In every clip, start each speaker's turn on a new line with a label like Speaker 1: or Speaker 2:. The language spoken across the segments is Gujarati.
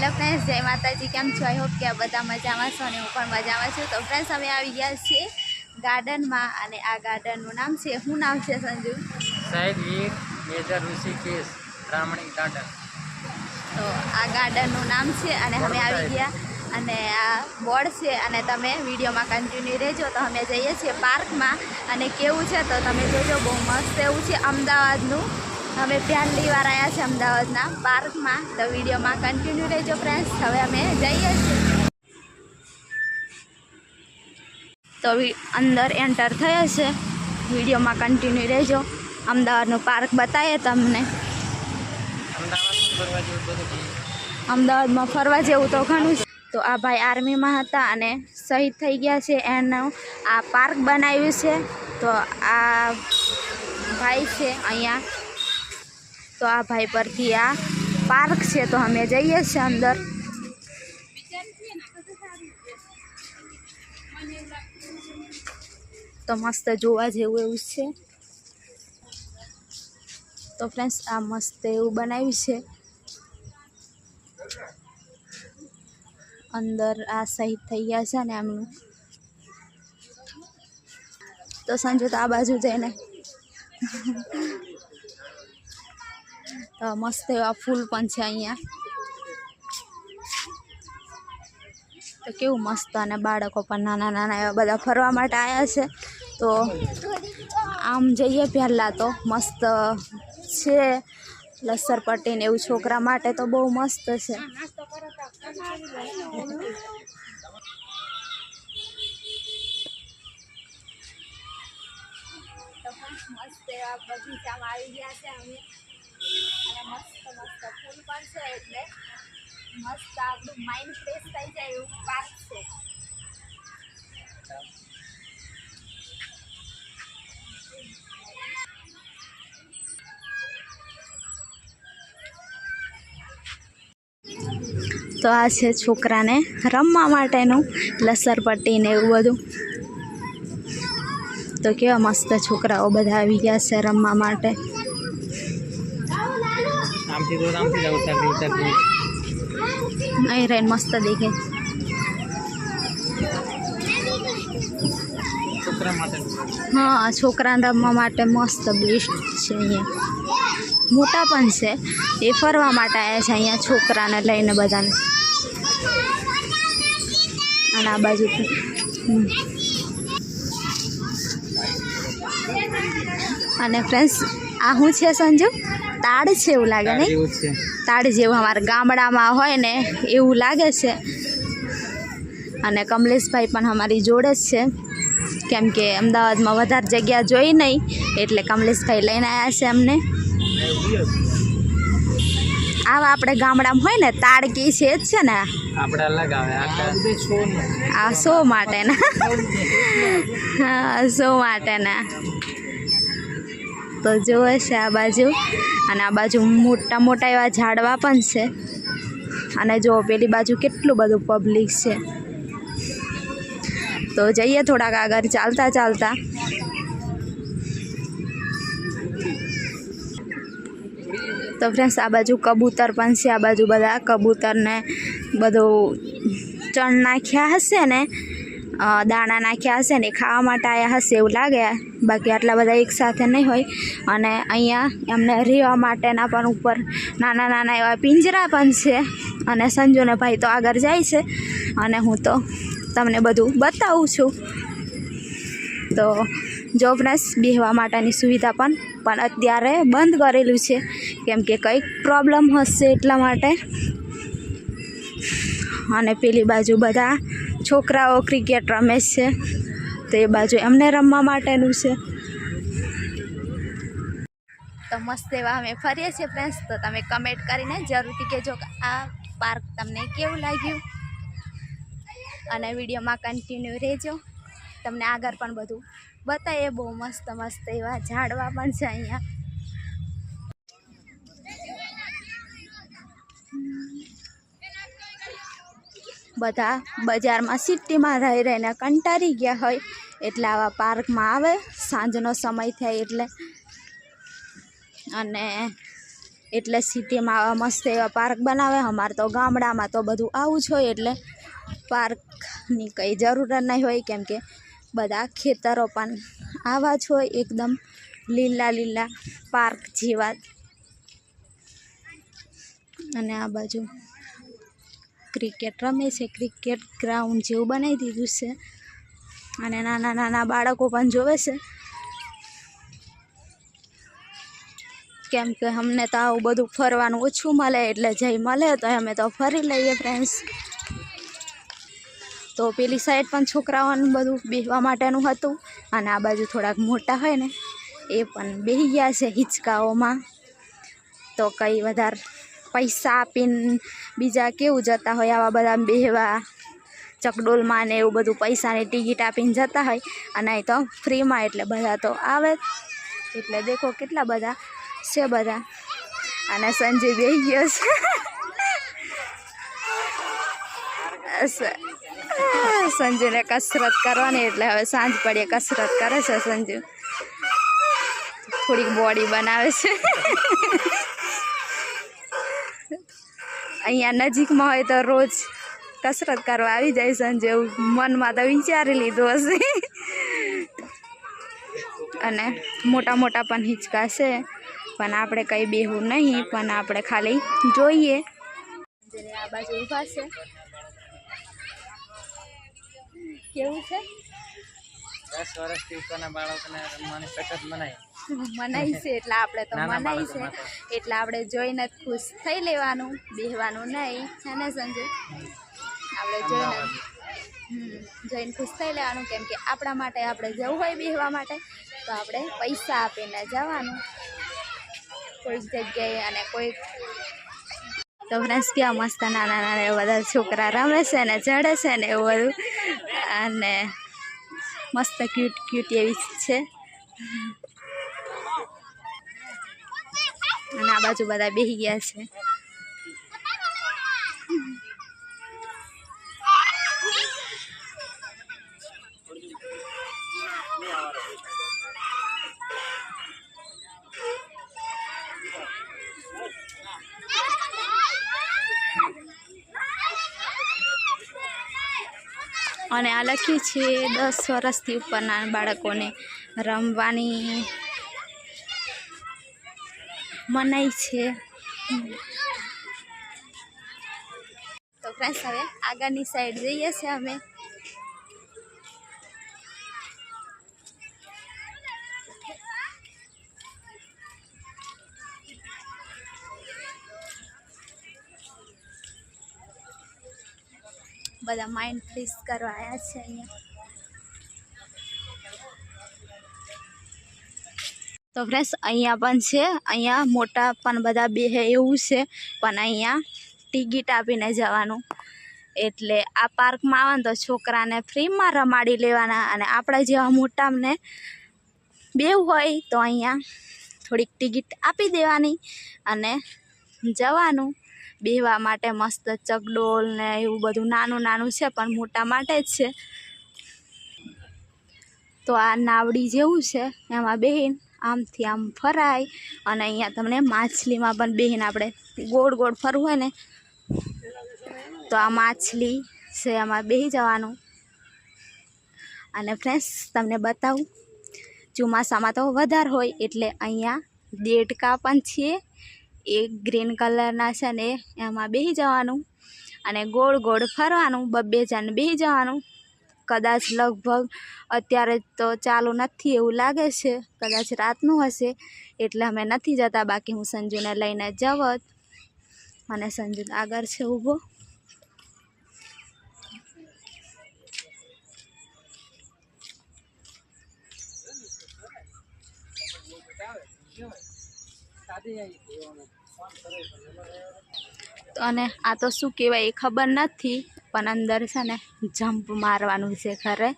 Speaker 1: જય માતાજી કેમ છો? આઈ હોપ કે આ બધા મજામાં છો અને હું પણ મજામાં છું. તો ફ્રેન્ડ્સ અમે આવી ગયા છીએ ગાર્ડનમાં અને આ ગાર્ડનનું નામ છે શું નામ છે સંજુ?
Speaker 2: સાહેબ વીર મેજર ઋષિકેશ બ્રાહ્મણી ગાર્ડન.
Speaker 1: તો આ ગાર્ડનનું નામ છે અને અમે આવી ગયા અને આ બોર્ડ છે અને તમે વિડીયોમાં કન્ટિન્યુ રહેજો. તો અમે જઈએ છીએ પાર્કમાં અને કેવું છે તો તમે જોજો બહુ મસ્ત એવું છે અમદાવાદનું. અમે પહેલી વાર આવ્યા છે અમદાવાદના પાર્કમાં. તો વિડીયોમાં કન્ટિન્યુ રહેજો ફ્રેન્ડ્સ હવે અમે જઈએ છીએ. તો અંદર એન્ટર થયા છે. વિડીયોમાં કન્ટિન્યુ રહેજો. અમદાવાદનું પાર્ક બતાવીએ તમને.
Speaker 2: અમદાવાદમાં ફરવા જેવું
Speaker 1: તો ઘણું છે. તો આ ભાઈ આર્મીમાં હતા અને શહીદ થઈ ગયા છે. એનું આ પાર્ક બનાવ્યું છે. તો આ ભાઈ છે અહીંયા તો આ ભાઈ પરથી આ પાર્ક છે તો અમે જઈએ છીએ અંદર. તો મસ્ત જોવા જેવું એવું છે. તો ફ્રેન્ડ્સ આ મસ્ત એવું બનાવ્યું છે. અંદર આ શહીદ થઈ ગયા છે ને એમનું તો સંજુ તો આ બાજુ જઈને મસ્ત એવા ફૂલ પણ છે અહીંયા. તો કેવું મસ્ત અને બાળકો પણ નાના નાના એવા બધા ફરવા માટે આવ્યા છે. તો આમ જઈએ પહેલાં તો મસ્ત છે લસર પટ્ટી ને એવું છોકરા માટે તો બહુ મસ્ત છે. આવી ગયા છે અમે. તો આ છે છોકરાને રમવા માટેનું લસરપટ્ટી ને એવું બધું. તો કેવા મસ્ત છોકરાઓ બધા આવી ગયા છે રમવા માટે.
Speaker 2: આમથી તો આમથી જ ઉતરતી ઉતરતી
Speaker 1: અહીં રહીને મસ્ત દેખે હા છોકરાને રમવા માટે મસ્ત બેસ્ટ છે અહીંયા મોટા પણ છે એ ફરવા માટે આવ્યા છે અહીંયા છોકરાને લઈને બધાને અને આ બાજુ અને ફ્રેન્ડ્સ આ શું છે સંજુ? તાડ છે એવું લાગે નહીં તાડ જેવું અમારા ગામડામાં હોય ને એવું લાગે છે. અને કમલેશભાઈ પણ અમારી જોડે જ છે. કેમ કે અમદાવાદમાં વધારે જગ્યા જોઈ નહીં એટલે કમલેશભાઈ લઈને આવ્યા છે અમને. આવા આપણે ગામડામાં હોય ને તાડકી છે જ છે ને
Speaker 2: આપણે અલગ આવે આ
Speaker 1: આ શો માટેના. હા શો માટેના. તો જોવે છે આ બાજુ. અને આ બાજુ મોટા મોટા એવા ઝાડવા પણ છે. અને જો પેલી બાજુ કેટલું બધું પબ્લિક છે. તો જઈએ થોડાક આગળ ચાલતા ચાલતા. તો ફ્રેન્ડ્સ આ બાજુ કબૂતર પણ છે. આ બાજુ બધા કબૂતરને બધું ચણ નાખ્યા હશે ને દાણા નાખ્યા હશે ને ખાવા માટે આવ્યા હશે એવું લાગે. બાકી આટલા બધા એકસાથે નહીં હોય. અને અહીંયા એમને રહેવા માટેના પણ ઉપર નાના નાના એવા પિંજરા પણ છે. અને સંજુને ભાઈ તો આગળ જાય છે. અને હું તો તમને બધું બતાવું છું. તો જોબનસ બેહવા માટેની સુવિધા પણ પણ અત્યારે બંધ કરેલું છે. કેમ કે કંઈક પ્રોબ્લેમ હશે એટલા માટે. અને પેલી બાજુ બધા છોકરાઓ ક્રિકેટ રમે છે. તો એ બાજુ એમને રમવા માટેનું છે. તો મસ્ત એવા અમે ફરીએ છીએ ફ્રેન્ડ્સ તો તમે કમેન્ટ કરીને જરૂરથી કહેજો આ પાર્ક તમને કેવું લાગ્યું? અને વિડીયોમાં કન્ટિન્યુ રહેજો. તમને આગળ પણ બધું બતાવીએ. બહુ મસ્ત મસ્ત એવા ઝાડવા પણ છે અહીંયા. બધા બજારમાં સિટીમાં રહી રહીને કંટાળી ગયા હોય એટલે આવા પાર્કમાં આવે, સાંજનો સમય થાય એટલે. અને એટલે સિટીમાં આવા મસ્ત એવા પાર્ક બનાવે, અમારે તો ગામડામાં તો બધું આવું જ હોય એટલે પાર્કની કંઈ જરૂર નહીં હોય, કેમ કે બધા ખેતરો પણ આવા જ હોય, એકદમ લીલા લીલા પાર્ક જેવા. અને આ બાજુ ક્રિકેટ રમે છે. ક્રિકેટ ગ્રાઉન્ડ જેવું બનાવી દીધું છે. અને નાના નાના બાળકો પણ જોવે છે. કેમ કે અમને તો આવું બધું ફરવાનું ઓછું મળે, એટલે જઈ મળે, તો અમે તો ફરી લઈએ ફ્રેન્ડ્સ તો પેલી સાઈડ પણ છોકરાઓનું બધું બેસવા માટેનું હતું, અને આ બાજુ થોડાક મોટા હોય ને, એ પણ બેસી ગયા છે હિંચકાઓમાં. તો કંઈ વધારે પૈસા આપીને બીજા કેવું જતા હોય, આવા બધા બેહવા, ચકડોલમાં ને એવું બધું પૈસાની ટિકિટ આપીને જતા હોય. અને અહીં તો ફ્રીમાં એટલે બધા તો આવે. એટલે દેખો કેટલા બધા છે બધા. અને સંજય બે ગયો છે. સંજુને કસરત કરવાની એટલે હવે સાંજ પડીએ કસરત કરે છે સંજુ થોડીક બોડી બનાવે છે. અહીંયા નજીકમાં હોય તો રોજ કસરત કરવા આવી જાય સંજય એવું મનમાં તો વિચારી લીધું હશે. અને મોટા મોટા પણ હિંચકા છે પણ આપણે કંઈ બેહવું નહીં, પણ આપણે ખાલી જોઈએ. આ બાજુ ઊભા છે. કેવું છે?
Speaker 2: દસ વર્ષથી બાળકોને રમવાની સખત મનાય
Speaker 1: મનાઈ છે એટલે આપણે તો
Speaker 2: મનાય
Speaker 1: છે એટલે આપણે જોઈને ખુશ થઈ લેવાનું બેહવાનું નહીં. છે ને સંજય? આપણે જોઈને જોઈને ખુશ થઈ લેવાનું. કેમ કે આપણા માટે આપણે જવું હોય બેહવા માટે તો આપણે પૈસા આપીને જવાનું. કોઈ જગ્યાએ અને કોઈ તો ફ્રેન્ડ્સ કેવા મસ્ત નાના નાના એવા બધા છોકરા રમે છે ને ચડે છે ને એવું બધું. અને મસ્ત ક્યુટ ક્યુટ એવી છે અને આ બાજુ બધા બેસી ગયા છે. અને આ લખ્યું છે, દસ વર્ષથી ઉપરના બાળકોને રમવાની મનાઈ છે તો ફ્રેન્ડ્સ હવે આગળની સાઈડ જઈએ છીએ અમે બધા માઇન્ડ ફ્રેશ કરવા આવ્યા છે અહીંયા. તો ફ્રેન્ડ્સ અહીંયા પણ છે. અહીંયા મોટા પણ બધા બેહે એવું છે. પણ અહીંયા ટિકિટ આપીને જવાનું. એટલે આ પાર્કમાં આવે ને તો છોકરાને ફ્રીમાં રમાડી લેવાના અને આપણા જેવા મોટાને બેવું હોય તો અહીંયા થોડીક ટિકિટ આપી દેવાની અને જવાનું. બેહવા માટે મસ્ત ચકડોલ ને એવું બધું નાનું નાનું છે, પણ મોટા માટે જ છે. તો આ નાવડી જેવું છે, એમાં બેહીન આમથી આમ ફરાય. અને અહીંયા તમને માછલીમાં પણ બેહીને આપણે ગોળ ગોળ ફરવું હોય ને, તો આ માછલી છે એમાં બેસી જવાનું. અને ફ્રેન્ડ્સ તમને બતાવું, ચોમાસામાં તો વધારે હોય એટલે અહીંયા દેડકા પણ છે એ ગ્રીન કલરના છે ને, એમાં બેસી જવાનું. અને ગોળ ગોળ ફરવાનું બબ્બે જણ બેસી જવાનું. કદાચ લગભગ અત્યારે તો ચાલુ નથી એવું લાગે છે, કદાચ રાતનું હશે, એટલે અમે નથી જતા, બાકી હું સંજુને લઈને જવત. અને સંજુ આગળ છે ઊભો. અને આ તો શું કહેવાય, એ ખબર નથી. પણ અંદર છે ને જમ્પ મારવાનું છે ખરે.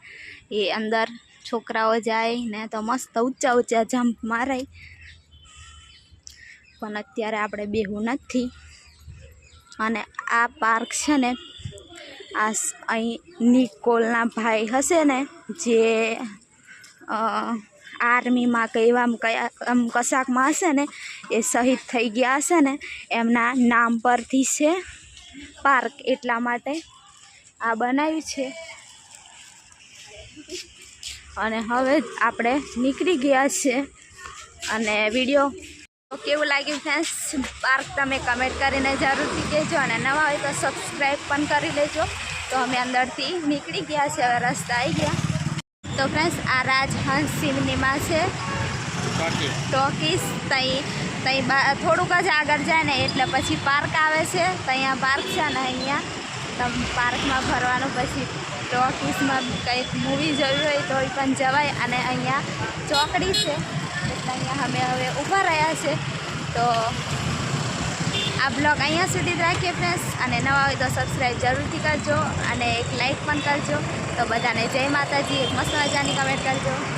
Speaker 1: એ અંદર છોકરાઓ જાય ને તો મસ્ત ઊંચા ઊંચા જમ્પ મારાય પણ અત્યારે આપણે બેહું નથી. અને આ પાર્ક છે ને, આ અહીં નિકોલના ભાઈ હશે ને, જે આર્મીમાં કે કયા આમ કશાકમાં હશે ને, એ શહીદ થઈ ગયા હશે ને, એમના નામ પરથી છે પાર્ક એટલા માટે. આ બનાવ્યું છે. અને હવે આપણે નીકળી ગયા છે. અને વીડિયો કેવું લાગ્યું ફ્રેન્ડ્સ પાર્ક તમે કમેન્ટ કરીને જરૂરથી કહેજો અને નવા હોય તો સબસ્ક્રાઈબ પણ કરી લેજો. તો અમે અંદરથી નીકળી ગયા છે હવે રસ્તા આવી ગયા. તો ફ્રેન્ડ્સ આ રાજહંસ સિનેમા છે. ટોકીસ તઈ તઈ થોડુંક જ આગળ જાય ને એટલે પછી પાર્ક આવે છે. ત્યાં પાર્ક છે ને અહીંયા તમે પાર્કમાં ફરવાનું પછી ટોકીસમાં કંઈક મૂવી જોવી હોય તો પણ જવાય. અને અહીંયા ચોકડી છે. એટલે અહીંયા અમે હવે ઊભા રહ્યા છે. તો આ બ્લોગ અહીંયા સુધી જ રાખીએ ફ્રેન્ડ્સ અને નવા હોય તો સબસ્ક્રાઈબ જરૂરથી કરજો. અને એક લાઈક પણ કરજો. તો બધાને જય માતાજી. એક મસ્ત મજાની કમેન્ટ કરજો.